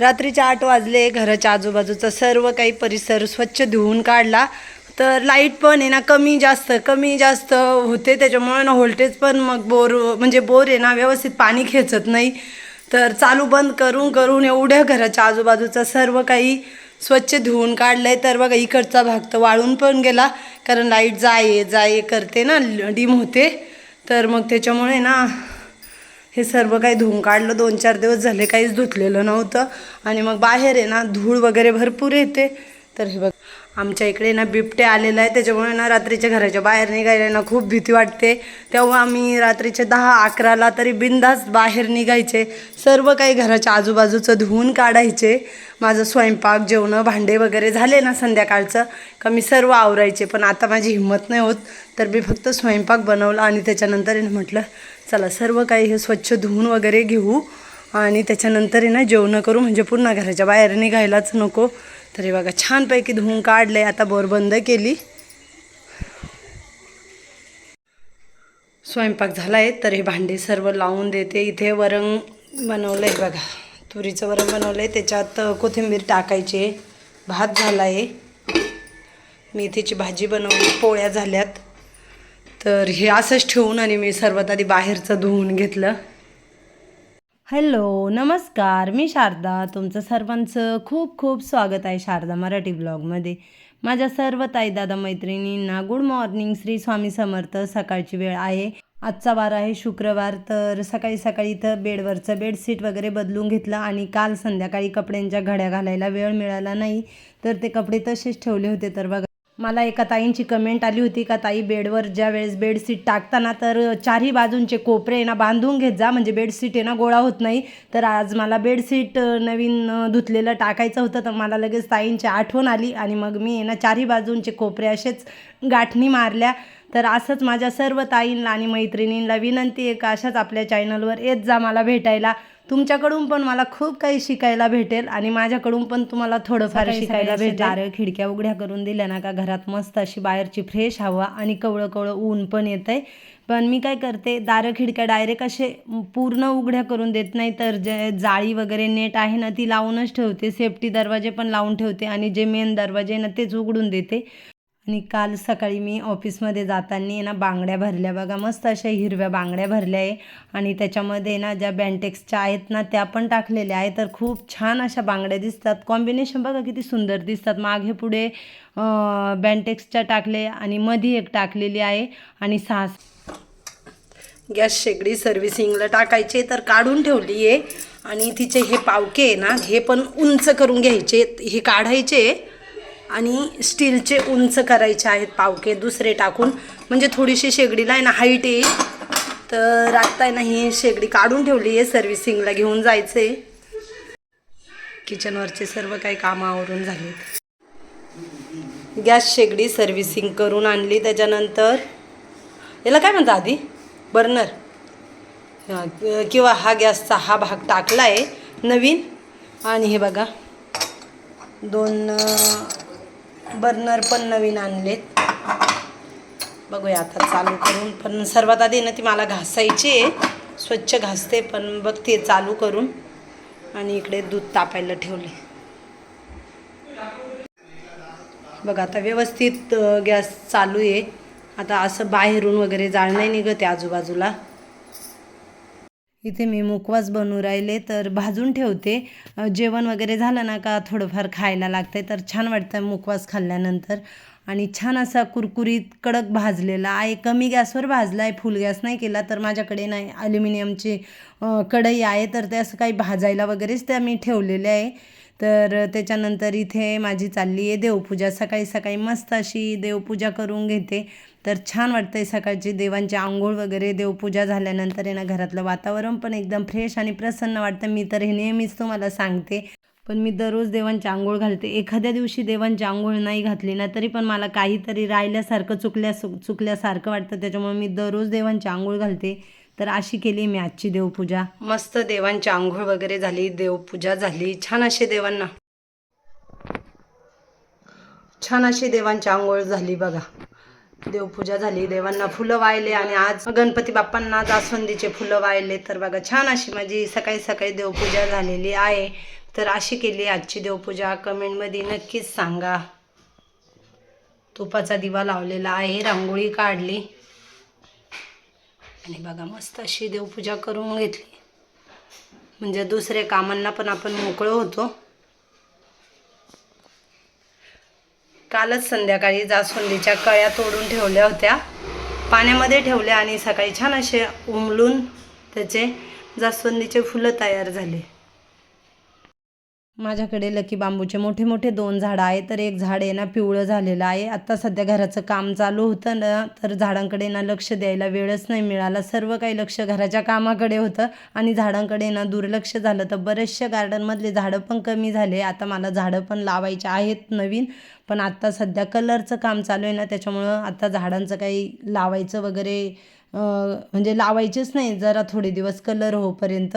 रात्रीचे आठ वाजले घराच्या आजूबाजूचा सर्व काही परिसर स्वच्छ धुवून काढला. तर लाइट पण आहे ना कमी जास्त कमी जास्त होते. त्याच्यामुळे ना व्होल्टेज पण मग बोर म्हणजे बोर आहे ना व्यवस्थित पाणी खेचत नाही. तर चालू बंद करून करून एवढ्या घराच्या आजूबाजूचा सर्व काही स्वच्छ धुवून काढलं आहे तर बघा इकडचा भाग तर वाळून पण गेला. कारण लाइट जाये जाये करते ना डिम होते. तर मग त्याच्यामुळे ना हे सर्व काही धुवून काढलं. दोन चार दिवस झाले काहीच धुतलेलं नव्हतं. आणि मग बाहेर आहे ना धूळ वगैरे भरपूर येते. तर हे बघ आमच्या इकडे ना बिबटे आलेला आहे त्याच्यामुळे ना रात्रीच्या घराच्या बाहेर निघायला ना खूप भीती वाटते. तेव्हा आम्ही रात्रीचे दहा अकराला तरी बिंदास बाहेर निघायचे. सर्व काही घराच्या आजूबाजूचं धुवून काढायचे. माझं स्वयंपाक जेवणं भांडे वगैरे झाले ना संध्याकाळचं. का मी सर्व आवरायचे. पण आता माझी हिंमत नाही होत. तर मी फक्त स्वयंपाक बनवला आणि त्याच्यानंतर म्हटलं चला सर्व काही हे स्वच्छ धुवून वगैरे घेऊ आणि त्याच्यानंतर आहे ना जेवणं करू. म्हणजे पुन्हा घराच्या बाहेर निघायलाच नको. तर हे बघा छानपैकी धुवून काढले आता बोर बंद केली. स्वयंपाक झाला आहे तर हे भांडे सर्व लावून देते. इथे वरण बनवलं आहे बघा. तुरीचं वरण बनवलं आहे त्याच्यात कोथिंबीर टाकायची. आहे भात झाला आहे मेथीची भाजी बनवली. पोळ्या झाल्यात. तर हे असंच ठेवून आणि मी सर्वात आधी बाहेरचं धुवून घेतलं. हॅलो नमस्कार. मी शारदा. तुमचं सर्वांचं खूप खूप स्वागत आहे शारदा मराठी ब्लॉगमध्ये. माझ्या सर्व ताई दादा मैत्रिणींना गुड मॉर्निंग श्री स्वामी समर्थ. सकाळची वेळ आहे. आजचा वार आहे शुक्रवार. तर सकाळी सकाळी इथं बेडवरचं बेडशीट वगैरे बदलून घेतलं आणि काल संध्याकाळी कपड्यांच्या घड्या घालायला वेळ मिळाला नाही. तर ते कपडे तसेच ठेवले होते. तर बघा मला एका ताईंची कमेंट आली होती का ताई बेडवर ज्या वेळेस बेडशीट टाकताना तर चारही बाजूंचे कोपरे ना बांधून घेत जा म्हणजे बेडशीट आहे ना गोळा होत नाही. तर आज मला बेडशीट नवीन धुतलेलं टाकायचं होतं तर मला लगेच ताईंची आठवण आली आणि मग मी ना चारही बाजूंचे कोपरे असेच गाठणी मारल्या. तर असंच माझ्या सर्व ताईंना आणि मैत्रिणींना विनंती आहे का अशाच आपल्या चॅनलवर येत जा मला भेटायला. तुमच्याकडून पण मला खूप काही शिकायला भेटेल आणि माझ्याकडून पण तुम्हाला थोडंफार शिकायला भेटेल. दारं खिडक्या उघड्या करून दिल्या ना का घरात मस्त अशी बाहेरची फ्रेश हवा आणि कवळं कवळं ऊन पण येत आहे पण मी काय करते दारं खिडक्या डायरेक्ट असे पूर्ण उघड्या करून देत नाही तर जे जाळी वगैरे नेट आहे ना ती लावूनच ठेवते. सेफ्टी दरवाजे पण लावून ठेवते आणि जे मेन दरवाजे आहे ना तेच उघडून देते. आणि काल सकाळी मी ऑफिसमध्ये जाताना ना बांगड्या भरल्या. बघा मस्त अशा हिरव्या बांगड्या भरल्या आहे. आणि त्याच्यामध्ये ना ज्या बँटेक्सच्या आहेत ना त्या पण टाकलेल्या आहे तर खूप छान अशा बांगड्या दिसतात. कॉम्बिनेशन बघा किती सुंदर दिसतात. मागे पुढे बँटेक्सच्या टाकले आणि मधी एक टाकलेली आहे. आणि सहा गॅस शेगडी सर्व्हिसिंगला टाकायचे तर काढून ठेवली आहे. आणि तिचे हे पावके आहे ना हे पण उंच करून घ्यायचे. हे काढायचे. आणि स्टीलचे उंच करायचे आहेत पावके दुसरे टाकून. म्हणजे थोडीशी शेगडीला आहे ना हाईट येईल तर आत्ता आहे ना ही शेगडी काढून ठेवली आहे सर्व्हिसिंगला घेऊन जायचं. आहे किचनवरचे सर्व काही कामं आवरून झालेत. गॅस शेगडी सर्व्हिसिंग करून आणली त्याच्यानंतर. याला काय म्हणतात आधी? बर्नर किंवा हा गॅसचा हा भाग टाकला आहे नवीन. आणि हे बघा. दोन बर्नर पण नवीन आणलेत. बघूया आता चालू करून. पण सर्वात आधी ना ती मला घासायची आहे. स्वच्छ घासते पण बघते चालू करून. आणि इकडे दूध तापायला ठेवले. बघा आता व्यवस्थित गॅस चालू आहे. आता असं बाहेरून वगैरे जाळ नाही निघते आजूबाजूला. इथे मी मुखवास बनू राहिले तर भाजून ठेवते. जेवण वगैरे झालं ना का थोडंफार खायला लागतंय तर छान वाटतं मुखवास खाल्ल्यानंतर. आणि छान असा कुरकुरीत कडक भाजलेला आहे कमी गॅसवर भाजला आहे फुल गॅस नाही केला तर माझ्याकडे नाही ॲल्युमिनियमची कढई आहे तर ते असं काही भाजायला वगैरेच त्या मी ठेवलेल्या आहे. तर त्याच्यानंतर इथे माझी चालली आहे देवपूजा. सकाळी सकाळी मस्त अशी देवपूजा करून घेते. तर छान वाटतंय सकाळची देवांची आंघोळ वगैरे. देवपूजा झाल्यानंतर आहे ना घरातलं वातावरण पण एकदम फ्रेश आणि प्रसन्न वाटतं. मी तर हे नेहमीच तुम्हाला सांगते. पण मी दररोज देवांची आंघोळ घालते. एखाद्या दिवशी देवांची आंघोळ नाही घातली ना तरी पण मला काहीतरी राहिल्यासारखं चुकल्या चुकल्यासारखं वाटतं. त्याच्यामुळे मी दररोज देवांची आंघोळ घालते. तर अशी केली मी आजची देवपूजा. मस्त देवांची आंघोळ वगैरे झाली देवपूजा झाली. छान अशी देवांना. छान अशी देवांची आंघोळ झाली बघा. देवपूजा झाली देवांना फुलं वाहिले आणि आज गणपती बाप्पांना जास्वंदीचे फुलं वाहिले. तर बघा छान अशी माझी सकाळी सकाळी देवपूजा झालेली आहे. तर अशी केली आजची देवपूजा. कमेंटमध्ये नक्कीच सांगा. तुपाचा दिवा लावलेला आहे रांगोळी काढली. आणि बघा मस्त अशी देवपूजा करून घेतली. म्हणजे दुसरे कामांना पण आपण मोकळं होतो. कालच संध्याकाळी जास्वंदीच्या कळ्या तोडून ठेवल्या होत्या. पाण्यामध्ये ठेवल्या आणि सकाळी छान असे उमलून त्याचे जास्वंदीचे फुलं तयार झाले. माझ्याकडे लकी बांबूचे मोठे मोठे दोन झाडं आहे तर एक झाड आहे ना पिवळं झालेलं आहे. आत्ता सध्या घराचं काम चालू होतं ना तर झाडांकडे ना लक्ष द्यायला वेळच नाही मिळाला. सर्व काही लक्ष घराच्या कामाकडे होतं आणि झाडांकडे ना दुर्लक्ष झालं. तर बरेचसे गार्डनमधले झाडं पण कमी झाले. आता मला झाडं पण लावायचे आहेत नवीन पण आत्ता सध्या कलरचं काम चालू आहे ना त्याच्यामुळं आता झाडांचं काही लावायचं वगैरे म्हणजे लावायचेच नाही जरा थोडे दिवस कलर होईपर्यंत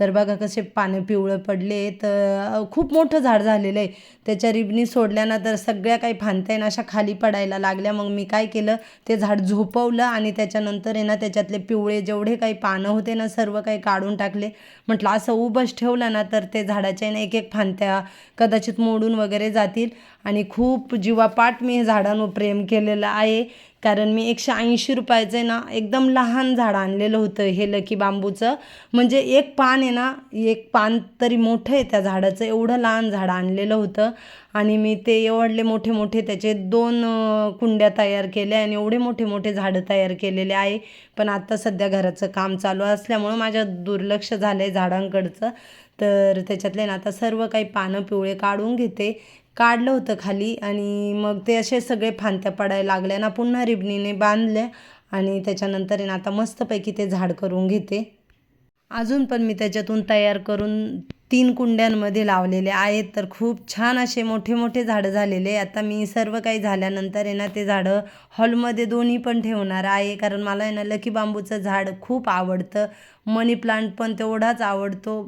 तर बघा कसे पानं पिवळं पडले तर खूप मोठं झाड झालेलं आहे. त्याच्या रिबनी सोडल्यानंतर सगळ्या काही फांत्या आहे ना अशा खाली पडायला लागल्या. मग मी काय केलं ते झाड झोपवलं आणि त्याच्यानंतर आहे ना त्याच्यातले पिवळे जेवढे काही पानं होते ना सर्व काही काढून टाकले. म्हटलं असं उभंच ठेवलं ना तर ते झाडाच्या ना एक एक फांत्या कदाचित मोडून वगैरे जातील. आणि खूप जीवापाट मी हे झाडांवर प्रेम केलेलं आहे. कारण मी एकशे ऐंशी रुपयाचं आहे ना एकदम लहान झाड आणलेलं होतं हे लकी बांबूचं म्हणजे एक पान आहे ना एक पान तरी मोठं आहे त्या झाडाचं एवढं लहान झाड आणलेलं होतं. आणि मी ते एवढले मोठे मोठे त्याचे दोन कुंड्या तयार केल्या आणि एवढे मोठे मोठे झाडं तयार केलेले आहे. पण आत्ता सध्या घराचं काम चालू असल्यामुळं माझ्या दुर्लक्ष झालं आहे झाडांकडचं. तर त्याच्यातले ना आता सर्व काही पानं पिवळे काढून घेते. काढलं होतं खाली आणि मग ते असे सगळे फांत्या पडायला लागल्या ना पुन्हा रिबनीने बांधल्या आणि त्याच्यानंतर आहे ना आता मस्तपैकी ते झाड करून घेते. अजून पण मी त्याच्यातून तयार करून तीन कुंड्यांमध्ये लावलेले आहेत. तर खूप छान असे मोठे मोठे झाडं झालेले आता मी सर्व काही झाल्यानंतर आहे ना ते झाडं हॉलमध्ये दोन्ही पण ठेवणार आहे. कारण मला आहे ना लकी बांबूचं झाड खूप आवडतं. मनी प्लांट पण तेवढाच आवडतो.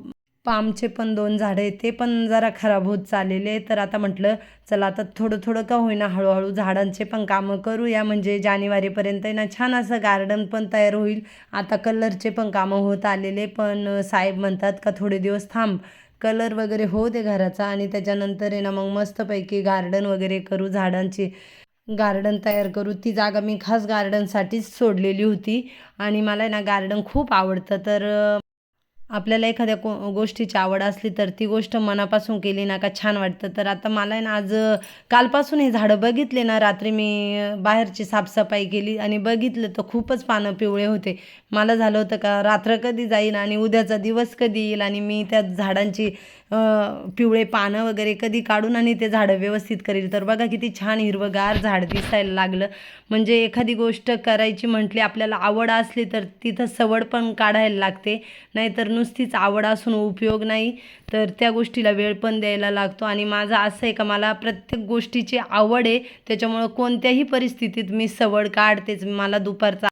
पामचे पण दोन झाडं आहेत ते पण जरा खराब होत चाललेले तर आता म्हटलं चला आता थोडं थोडं का होईना हळूहळू झाडांचे पण कामं करूया. म्हणजे जानेवारीपर्यंत ना छान असं गार्डन पण तयार होईल. आता कलरचे पण कामं होत आलेले पण साहेब म्हणतात का थोडे दिवस थांब. कलर वगैरे होऊ दे घराचा आणि त्याच्यानंतर आहे ना मग मस्तपैकी गार्डन वगैरे करू झाडांची गार्डन तयार करू. ती जागा मी खास गार्डनसाठीच सोडलेली होती. आणि मला आहे ना गार्डन खूप आवडतं. तर आपल्याला एखाद्या को गोष्टीची आवड असली तर ती गोष्ट मनापासून केली ना का छान वाटतं. तर आता मला आहे ना आज कालपासून हे झाडं बघितले ना रात्री मी बाहेरची साफसफाई केली आणि बघितलं तर खूपच पानं पिवळे होते. मला झालं होतं का रात्र कधी जाईल आणि उद्याचा दिवस कधी येईल आणि मी त्या झाडांची पिवळे पानं वगैरे कधी काढून आणि ते झाडं व्यवस्थित करील. तर बघा किती छान हिरवंगार झाड दिसायला लागलं. म्हणजे एखादी गोष्ट करायची म्हटली आपल्याला आवड असली तर तिथं सवड पण काढायला लागते. नाहीतर नुसतीच आवड असून उपयोग नाही तर त्या गोष्टीला वेळ पण द्यायला लागतो. आणि माझं असं आहे का मला प्रत्येक गोष्टीची आवड आहे त्याच्यामुळं कोणत्याही परिस्थितीत मी सवड काढतेच. मला दुपारचा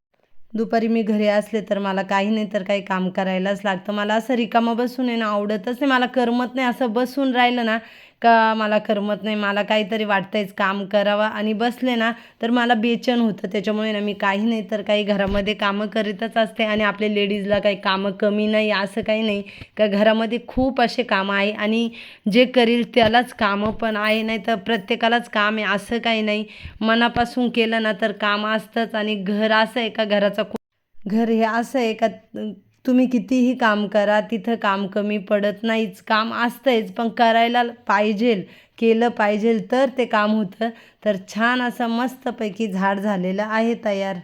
दुपारी मी घरी असले तर मला काही नाही तर काही काम करायलाच लागतं. मला असं रिकामं बसून आहे ना आवडतच नाही. मला करमत नाही असं बसून राहिलं ना का मला करमत नाही मला काहीतरी वाटतंयच काम करावं. आणि बसले ना तर मला बेचन होतं. त्याच्यामुळे ना मी काही नाही तर काही घरामध्ये कामं करीतच असते. आणि आपल्या लेडीजला काही कामं कमी नाही असं काही नाही. का घरामध्ये खूप असे कामं आहे. आणि जे करील त्यालाच कामं पण आहे. नाही तर प्रत्येकालाच काम आहे असं काही नाही. मनापासून केलं ना तर काम असतंच. आणि घर असं आहे का? घराचा खूप घर हे असं आहे का? तुम्ही कितीही काम करा तिथं काम कमी पडत नाहीच. काम असतंच पण करायला पाहिजेल केलं पाहिजेल तर ते काम होतं. तर छान असं मस्तपैकी झाड झालेलं आहे तयार.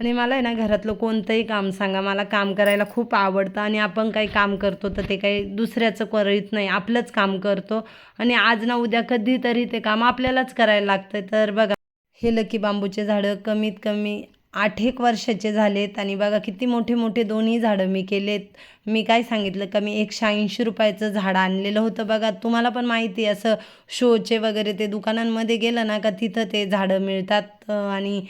आणि मला आहे ना घरातलं कोणतंही काम सांगा. मला काम करायला खूप आवडतं आणि आपण काही काम करतो तर ते काही दुसऱ्याचं करत नाही. आपलंच काम करतो. आणि आज ना उद्या कधीतरी ते काम आपल्यालाच करायला लागतं तर बघा हे लकी बांबूचे झाडं कमीत कमी आठ एक वर्षाचे झालेत आणि बघा किती मोठे मोठे दोन्ही झाडं मी केलेत. मी काय सांगितलं? का मी एकशे ऐंशी रुपयाचं झाड आणलेलं होतं बघा. तुम्हाला पण माहिती आहे असं शोचे वगैरे ते दुकानांमध्ये गेलं ना का तिथं ते झाडं मिळतात. आणि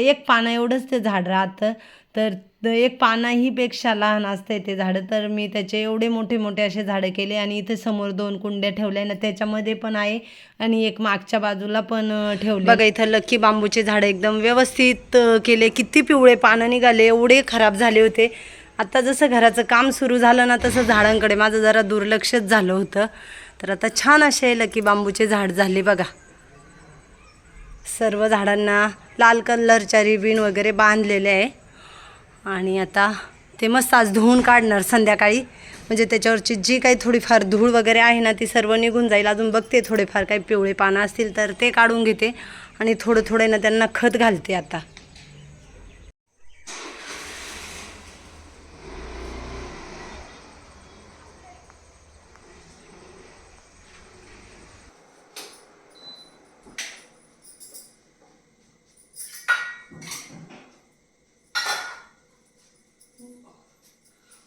एक पानं एवढंच ते झाड राहतं. तर एक पानाही पेक्षा लहान असते ते झाडं. तर मी त्याचे एवढे मोठे मोठे असे झाडं केले आणि इथे समोर दोन कुंड्या ठेवल्या ना त्याच्यामध्ये पण आहे आणि एक मागच्या बाजूला पण ठेवले. बघा इथं लक्की बांबूचे झाडं एकदम व्यवस्थित केले. किती पिवळे पानं निघाले एवढे खराब झाले होते. आता जसं घराचं काम सुरू झालं ना तसं झाडांकडे माझं जरा दुर्लक्षच झालं होतं. तर आता छान असे लकी बांबूचे झाड झाले बघा. सर्व झाडांना लाल कलरच्या रिबीन वगैरे बांधलेले आहे. आणि आता ते मस्त आज धुवून काढणार संध्याकाळी. म्हणजे त्याच्यावरची जी काही थोडीफार धूळ वगैरे आहे ना ती सर्व निघून जाईल. अजून बघते थोडेफार काही पिवळे पानं असतील तर ते काढून घेते. आणि थोडं थोडं ना त्यांना खत घालते आता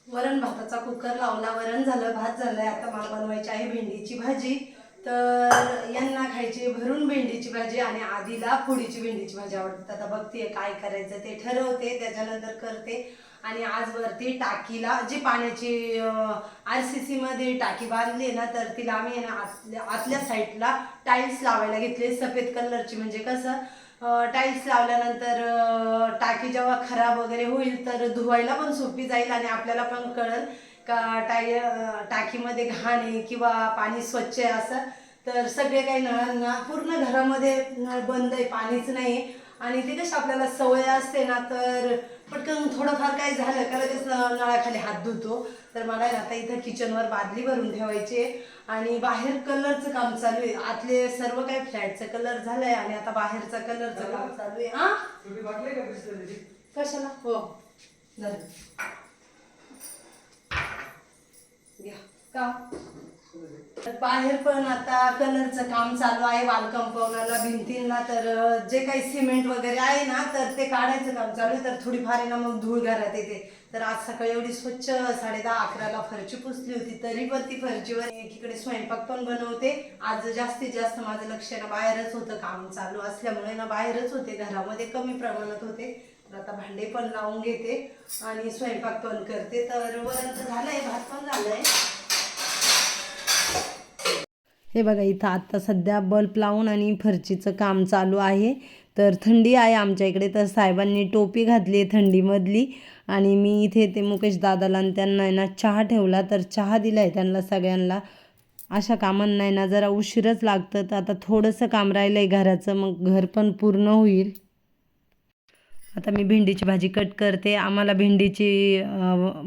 वरण भाताचा कुकर लावला वरण झालं भात झालंय आता मला बनवायची आहे भेंडीची भाजी. तर यांना खायची भरून भेंडीची भाजी आणि आधीला फोडीची भेंडीची भाजी आवडते. आता बघते काय करायचं ते ठरवते त्याच्यानंतर करते. आणि आजवरती टाकीला जी पाण्याची आर सी सीमध्ये टाकी बांधली आहे ना तर तिला आम्ही ना आतल्या आतल्या साईडला टाईल्स लावायला घेतले. सफेद कलरची म्हणजे कसं टाईल्स लावल्यानंतर टाकी जेव्हा खराब वगैरे होईल तर धुवायला पण सोपी जाईल आणि आपल्याला पण कळेल का टाय टाकीमध्ये घाण आहे किंवा पाणी स्वच्छ आहे असं तर सगळे काही नळांना पूर्ण घरामध्ये नळ बंद आहे पाणीच नाही. आणि ते कशी आपल्याला सवय असते ना तर पटकन थोडंफार काही झालं का लगेच नळाखाली हात धुतो. तर मला आहे आता इथं किचनवर बादली भरून ठेवायची आहे. आणि बाहेर कलरचं काम चालू आहे. आतले सर्व काही फ्लॅटचं कलर झालंय आणि आता बाहेरचा कलरचं काम चालू आहे. हा कशाला? हो. झालं घ्या का? तर बाहेर पण आता कलरचं काम चालू आहे वाल कंपाऊंडला भिंतींना. तर जे काही सिमेंट वगैरे आहे ना तर ते काढायचं काम चालू आहे. तर थोडीफार आहे ना मग धूळ घरात येते. तर आज सकाळी एवढी स्वच्छ साडे दहा अकराला फरची पुसली होती तरी पण ती फरचीवर एकीकडे स्वयंपाक पण बनवते. आज जास्तीत जास्त माझं लक्ष ना बाहेरच होतं काम चालू असल्यामुळे ना बाहेरच होते. घरामध्ये कमी प्रमाणात होते. तर आता भांडे पण लावून घेते आणि स्वयंपाक पण करते. तर वरण तर झालंय भात पण झालंय. हे बघा इथं आत्ता सध्या बल्ब लावून आणि फरचीचं काम चालू आहे. तर थंडी आहे आमच्या इकडे तर साहेबांनी टोपी घातली आहे थंडीमधली. आणि मी इथे ते मुकेश दादाला आणि त्यांना आहे ना चहा ठेवला. तर चहा दिला आहे त्यांना सगळ्यांना. अशा कामांना आहे ना जरा उशीरच लागतं. तर आता थोडंसं काम राहिलं आहे घराचं मग घर पण पूर्ण होईल. आता मी भेंडीची भाजी कट करते. आम्हाला भेंडीची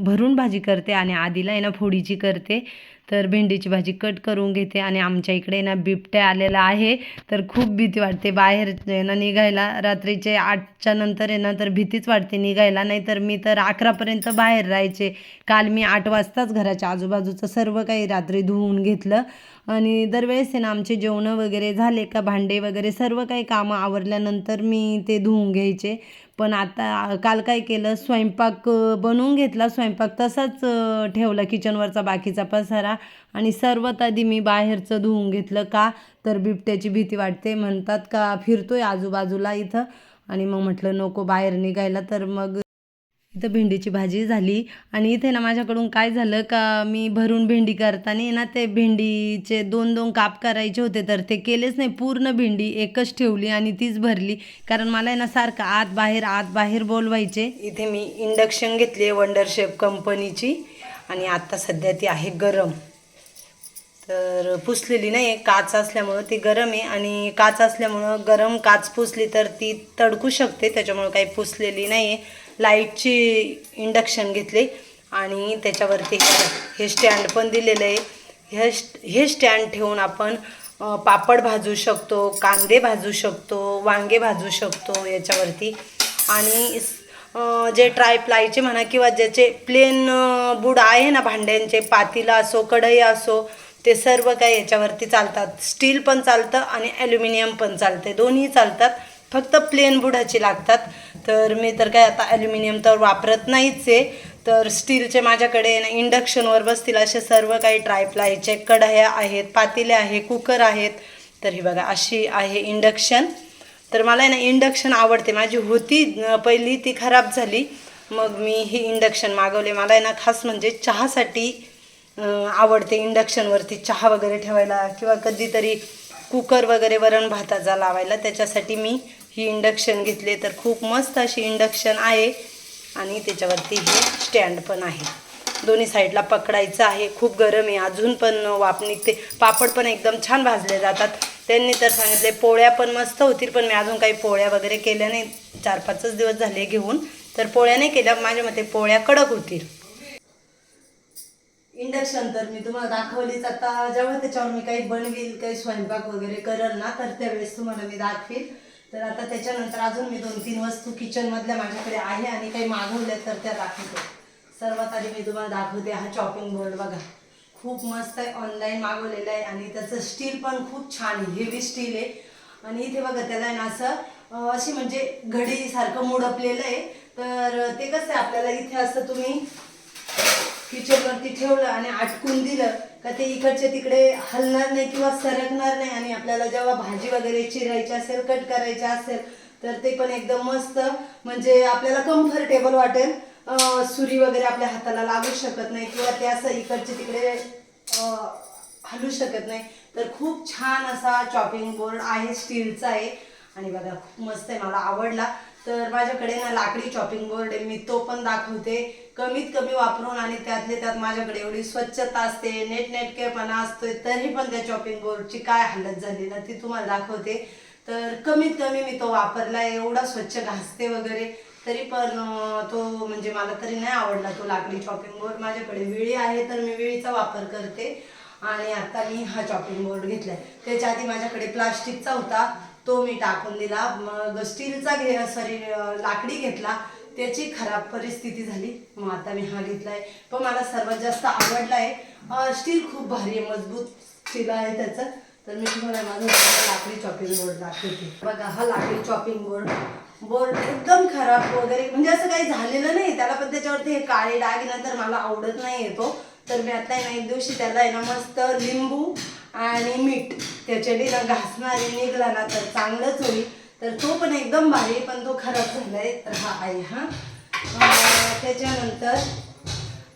भरून भाजी करते आणि आधीला आहे ना फोडीची करते. तर भेंडीची भाजी कट करून घेते आणि आमच्या इकडे ना बिबट्या आलेला आहे. तर खूप भीती वाटते. बाहेर ना निघायला रात्रीचे आठच्या नंतर आहे ना तर भीतीच वाटते निघायला. नाही तर मी तर अकरापर्यंत बाहेर राहायचे. काल मी आठ वाजताच घराच्या आजूबाजूचं सर्व काही रात्री धुवून घेतलं. आणि दरवेळेस आहे ना आमचे जेवणं वगैरे झाले का भांडे वगैरे सर्व काही कामं आवरल्यानंतर मी ते धुवून घ्यायचे. पण आता काल काय केलं? स्वयंपाक बनवून घेतला स्वयंपाक. तसाच ठेवला किचनवरचा बाकीचा पसारा आणि सर्वात आधी मी बाहेरचं धुवून घेतलं का? तर बिबट्याची भीती वाटते. म्हणतात का फिरतोय आजूबाजूला इथं. आणि मग म्हटलं नको बाहेर निघायला. तर मग इथं भेंडीची भाजी झाली. आणि इथे ना माझ्याकडून काय झालं का मी भरून भेंडी करताना ना ते भेंडीचे दोन दोन काप करायचे होते तर ते केलेच नाही. पूर्ण भेंडी एकच ठेवली आणि तीच भरली. कारण मला आहे ना सारखं आत बाहेर आत बाहेर बोलवायचे. इथे मी इंडक्शन घेतली वंडर शेप कंपनीची आणि आत्ता सध्या ती आहे गरम. तर पुसलेली नाही आहे काच असल्यामुळं ती गरम आहे. आणि काच असल्यामुळं गरम काच पुसली तर ती तडकू शकते त्याच्यामुळं काही पुसलेली नाही आहे लाईटची इंडक्शन घेतले आणि त्याच्यावरती हे स्टँड पण दिलेलं आहे. हे हे स्टँड ठेवून आपण पापड भाजू शकतो कांदे भाजू शकतो वांगे भाजू शकतो याच्यावरती. आणि जे ट्राय प्लायचे म्हणा किंवा ज्याचे प्लेन बुड आहे ना भांड्यांचे पातीला असो कढई असो ते सर्व काही याच्यावरती चालतात. स्टील पण चालतं आणि ॲल्युमिनियम पण चालते दोन्ही चालतात. फक्त प्लेन बुडाची लागतात. तर मी तर काय आता ॲल्युमिनियम तर वापरत नाहीच आहे. तर स्टीलचे माझ्याकडे ना इंडक्शनवर बसतील असे सर्व काही ट्रायप्लायचे कढया आहेत पातेले आहे कुकर आहेत. तर ही बघा अशी आहे इंडक्शन तर मला आहे ना इंडक्शन आवडते. माझी होती पहिली ती खराब झाली. मग मी ही इंडक्शन मागवले. मला आहे ना खास म्हणजे चहासाठी आवडते इंडक्शनवरती चहा वगैरे ठेवायला किंवा कधीतरी कुकर वगैरे वरण भाताचा लावायला. त्याच्यासाठी मी ही इंडक्शन घेतले तर खूप मस्त अशी इंडक्शन आहे. आणि त्याच्यावरती हे स्टँड पण आहे. दोन्ही साईडला पकडायचं आहे. खूप गरम आहे. अजून पण वाप निघते. पापड पण एकदम छान भाजले जातात. त्यांनी तर सांगितले पोळ्या पण मस्त होतील पण मी अजून काही पोळ्या वगैरे केल्या नाही. चार पाचच दिवस झाले घेऊन. तर पोळ्या नाही केल्या. माझ्या मते पोळ्या कडक होतील. इंडक्शन तर मी तुम्हाला दाखवलीच. आता जेव्हा त्याच्यावर मी काही बनवील काही स्वयंपाक वगैरे करल ना तर त्यावेळेस तुम्हाला मी दाखवील. तर आता त्याच्यानंतर अजून मी दोन तीन वस्तू किचनमधल्या माझ्याकडे आहे आणि काही मागवल्या तर त्या दाखवते. सर्वात आधी मी तुम्हाला दाखवते हा चॉपिंग बोर्ड बघा. खूप मस्त आहे ऑनलाईन मागवलेलं आहे आणि त्याचं स्टील पण खूप छान आहे हेवी स्टील आहे. आणि इथे बघा त्याला ना असं अशी म्हणजे घडीसारखं मुडपलेलं आहे. तर ते कसं आहे आपल्याला इथे असं तुम्ही किचनवरती ठेवलं आणि आटकून दिलं का ते इकडचे तिकडे हलणार नाही किंवा सरकणार नाही आणि आपल्याला जेव्हा भाजी वगैरे चिरायची असेल कट करायची असेल तर ते पण एकदम मस्त. म्हणजे आपल्याला कम्फर्टेबल वाटेल. सुरी वगैरे आपल्या हाताला लागू शकत नाही किंवा ते असं इकडचे तिकडे हलू शकत नाही. तर खूप छान असा चॉपिंग बोर्ड आहे स्टीलचा आहे. आणि बघा खूप मस्त आहे मला आवडला. तर माझ्याकडे ना लाकडी चॉपिंग बोर्ड आहे. मी तो पण दाखवते. कमीत कमी वापरून आणि त्यातले त्यात माझ्याकडे एवढी स्वच्छता असते नेटनेटकेपणा असतोय तरी पण त्या चॉपिंग बोर्डची काय हालत झाली ना ती तुम्हाला दाखवते. तर कमीत कमी मी तो वापरला. एवढा स्वच्छ घासते वगैरे. तरी पण तो म्हणजे मला तरी नाही आवडला तो लाकडी चॉपिंग बोर्ड माझ्याकडे विळी आहे तर मी विळीचा वापर करते. आणि आता मी हा चॉपिंग बोर्ड घेतलाय. त्याच्या आधी माझ्याकडे प्लास्टिकचा होता. तो मी टाकून दिला. मग स्टीलचा घे सॉरी लाकडी घेतला. त्याची खराब परिस्थिती झाली. मग आता मी हा घेतलाय. पण मला सर्वात जास्त आवडला आहे स्टील खूप भारी आहे मजबूत स्टील आहे त्याचं. तर मी तुम्हाला माझं लाकडी चॉपिंग बोर्ड दाखवते. बघा हा लाकडी चॉपिंग बोर्ड बोर्ड एकदम खराब वगैरे म्हणजे असं काही झालेलं नाही. त्याला पण त्याच्यावरती हे काळे डाग नंतर तर मला आवडत नाही येतो तर मी आता ना एक दिवशी त्याला आहे ना मस्त लिंबू आणि मीठ. त्याच्याने ना घासणारे निघला ना तर चांगलंच होईल. तर तो पण एकदम भारी पण तो खराब झालाय. तर हा. आहे हा त्याच्यानंतर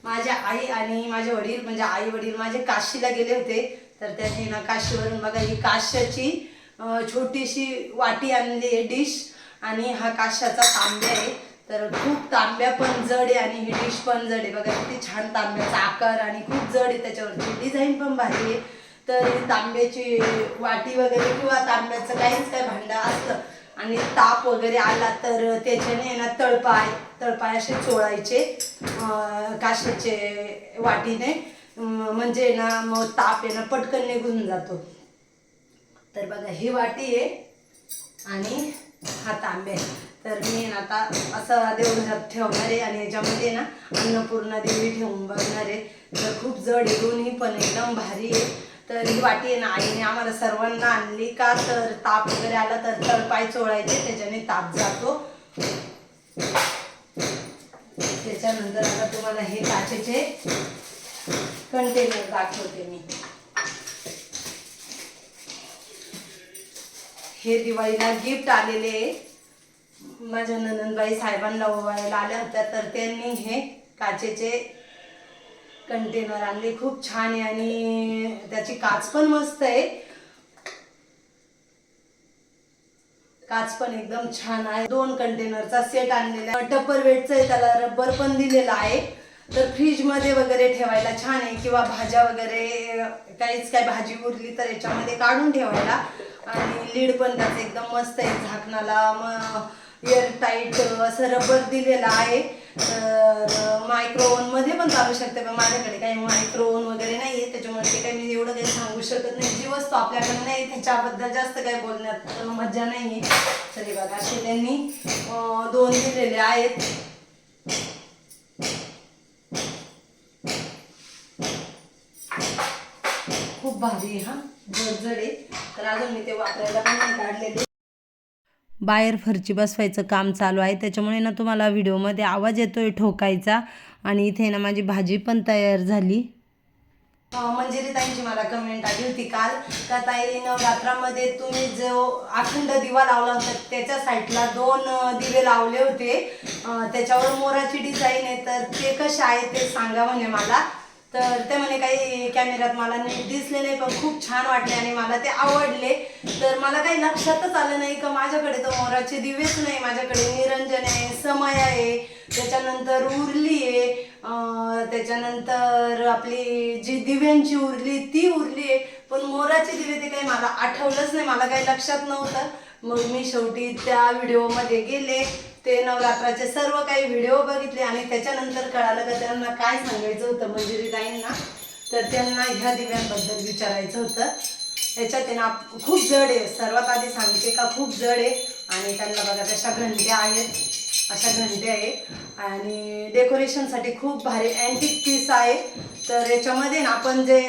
माझ्या आई आणि माझे वडील म्हणजे आई वडील माझे काशीला गेले होते. तर त्यांनी ना काशीवरून बघा ही काशाची छोटीशी वाटी आणली आहे डिश. आणि हा काशाचा तांब्या आहे. तर खूप तांब्या पण जड आहे आणि ही डिश पण जड आहे. बघा किती छान तांब्याचा आकार आणि खूप जड आहे. त्याच्यावरची डिझाईन पण भारी आहे. तर तांब्याची वाटी वगैरे किंवा तांब्याचं काहीच काही भांडं असतं. आणि ताप वगैरे आला तर त्याच्याने ना तळपाय तळपाय असे चोळायचे काशाचे वाटीने. म्हणजे ना मग ताप आहे ना पटकन निघून जातो. तर बघा ही वाटी आहे आणि हा तांबे. आहे तर मी ना आता असं देवघरात ठेवणार आहे आणि याच्यामध्ये ना अन्नपूर्णा देवी ठेवून बघणार आहे. तर खूप जड आहे दोन्ही पण एकदम भारी आहे. तर ही वाटी आहे ना आईने आम्हाला सर्वांना आणली का तर ताप वगैरे आला तर तळपाय चोळायचे त्याच्याने ताप जातो. त्याच्यानंतर आता तुम्हाला हे काचेचे कंटेनर दाखवते मी. हे दिवाळीला गिफ्ट आलेले माझ्या ननंदबाई साहेबांना ओवायला आल्या होत्या तर त्यांनी हे काचेचे कंटेनर आणले. खूप छान आहे आणि त्याची काच पण मस्त आहे. काच पण एकदम छान आहे. दोन कंटेनरचा सेट आणलेला आहे. टप्पर वेटचं आहे त्याला रबर पण दिलेला आहे. तर फ्रीजमध्ये वगैरे ठेवायला छान आहे. किंवा भाज्या वगैरे काहीच काय भाजी उरली तर याच्यामध्ये काढून ठेवायला. आणि लीड पण त्याचं एकदम मस्त आहे. झाकणाला मग एअर टाईट असं रबर दिलेलं आहे. तर मायक्रोवनमध्ये पण चालू शकते पण माझ्याकडे काही मायक्रोवन वगैरे नाही आहे त्याच्यामुळे ते काही मी एवढं काही सांगू शकत नाही. जी वस्तू आपल्याकडे नाही त्याच्याबद्दल जास्त काही बोलण्यात मज्जा नाही आहे तरी बघा असे त्यांनी दोन दिलेले आहेत. खूप भारी आहे हा. जडजड आहे तर अजून मी ते वापरायला पण नाही काढलेले. बाहेर फरची बसवायचं काम चालू आहे. त्याच्यामुळे ना तुम्हाला व्हिडिओमध्ये आवाज येतोय ठोकायचा. आणि इथे ना माझी भाजी पण तयार झाली. मंजिरी ताईंची मला कमेंट आली होती काल. का ताई नवरात्रामध्ये तुम्ही जो अखंड दिवा लावला होता त्याच्या साईडला दोन दिवे लावले होते. त्याच्यावर मोराची डिझाईन आहे तर ते कसे आहे ते सांगा म्हणे मला. तर ते म्हणे काही कॅमेऱ्यात मला नीट दिसले नाही पण खूप छान वाटले आणि मला ते आवडले. तर मला काही लक्षातच आलं नाही का माझ्याकडे तर मोराचे दिवेच नाही माझ्याकडे निरंजन आहे समय आहे त्याच्यानंतर उरली आहे त्याच्यानंतर आपली जी दिव्यांची उरली ती उरली आहे पण मोराचे दिवे ते काही मला आठवलंच नाही मला काही लक्षात नव्हतं. मग मी शेवटी त्या व्हिडिओमध्ये गेले. ते नवरात्राचे सर्व काही व्हिडिओ बघितले आणि त्याच्यानंतर कळालं का त्यांना काय सांगायचं होतं मंजिरी ताईंना? तर त्यांना ह्या दिव्यांबद्दल विचारायचं होतं. त्याच्यात आहे ना खूप जड आहे. सर्वात आधी सांगते का खूप जड आहे. आणि त्यांना बघा तशा घंट्या आहेत. अशा घंट्या आहे. आणि डेकोरेशनसाठी खूप भारी अँटिक पीस आहे. तर याच्यामध्ये ना आपण जे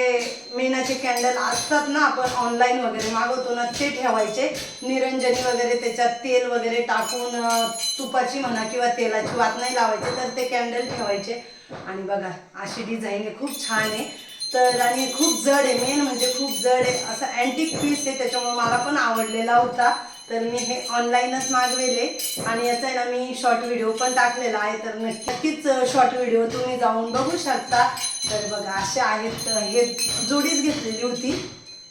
मेणाचे कॅन्डल असतात ना आपण ऑनलाईन वगैरे मागवतो ना ते ठेवायचे. निरंजनी वगैरे त्याच्यात तेल वगैरे टाकून तुपाची म्हणा किंवा तेलाची वात नाही लावायची तर ते कॅन्डल ठेवायचे. आणि बघा अशी डिझाईन आहे खूप छान आहे. तर आणि खूप जड आहे मेन म्हणजे खूप जड आहे. असं अँटिक पीस आहे त्याच्यामुळे मला पण आवडलेला होता. तर मी हे ऑनलाईनच मागवेले आणि याचा आहे ना मी शॉर्ट व्हिडिओ पण टाकलेला आहे. तर नक्कीच शॉर्ट व्हिडिओ तुम्ही जाऊन बघू शकता. तर बघा असे आहेत हे जोडीच घेतलेली होती.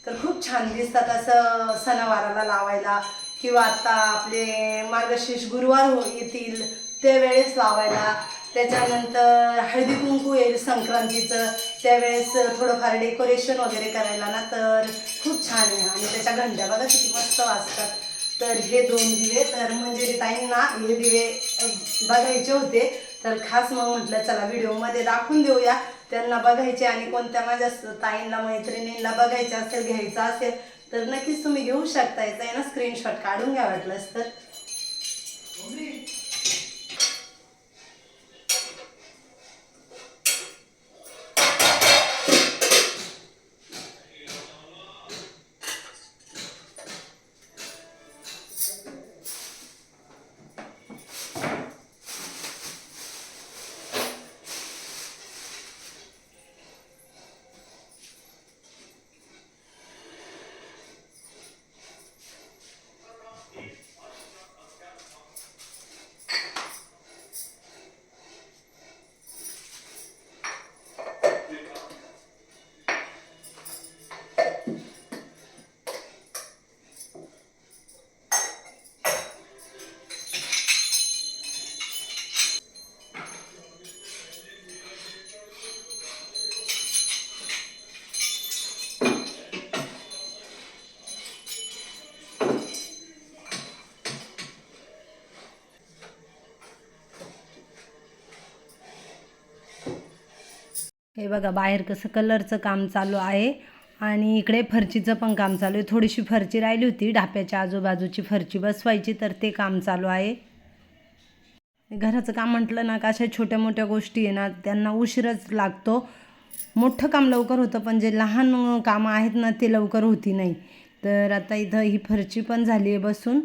तर खूप छान दिसतात असं सणावाराला लावायला किंवा आता आपले मार्गशीर्ष गुरुवार हो येतील त्यावेळेस लावायला. त्याच्यानंतर हळदी कुंकू येईल संक्रांतीचं. त्यावेळेस थोडंफार डेकोरेशन वगैरे करायला ना तर खूप छान आहे. आणि त्याच्या घंट्या बघा किती मस्त वाजतात. तर हे दोन दिवे तर म्हणजे ताईंना हे दिवे बघायचे होते. तर खास मग म्हटलं चला व्हिडिओमध्ये दाखवून देऊया. त्यांना बघायचे आणि कोणत्या माझ्या ताईंना मैत्रिणींना बघायचं असेल घ्यायचं असेल तर नक्कीच तुम्ही घेऊ शकता याचा आहे ना स्क्रीनशॉट काढून घ्या वाटलंच तर. हे बघा बाहेर कसं कलरचं काम चालू आहे. आणि इकडे फरचीचं पण काम चालू आहे. थोडीशी फरची राहिली होती ढाप्याच्या आजूबाजूची फरची बसवायची तर ते काम चालू आहे. घराचं काम म्हटलं ना का अशा छोट्या मोठ्या गोष्टी आहे ना त्यांना उशीरच लागतो. मोठं काम लवकर होतं पण जे लहान कामं आहेत ना ते लवकर होती नाही. तर आता इथं ही फरची पण झाली आहे बसून.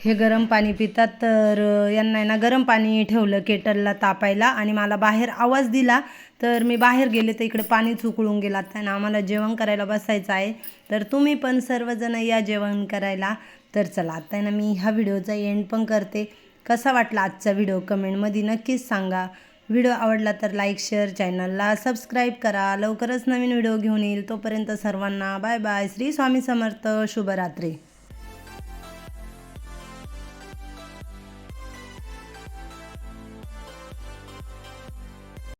हे गरम पाणी पितात तर यांना आहे ना गरम पाणी ठेवलं केटलला तापायला. आणि मला बाहेर आवाज दिला तर मी बाहेर गेले तर इकडे पाणीच उकळून गेलं. आता आम्हाला जेवण करायला बसायचं आहे. तर तुम्ही पण सर्वजण या जेवण करायला. तर चला आता आहे ना मी ह्या व्हिडिओचा एंड पण करते. कसा वाटला आजचा व्हिडिओ? कमेंटमध्ये नक्कीच सांगा. व्हिडिओ आवडला तर लाईक शेअर चॅनलला सबस्क्राईब करा. लवकरच नवीन व्हिडिओ घेऊन येईल. तोपर्यंत सर्वांना बाय बाय श्री स्वामी समर्थ. शुभरात्री.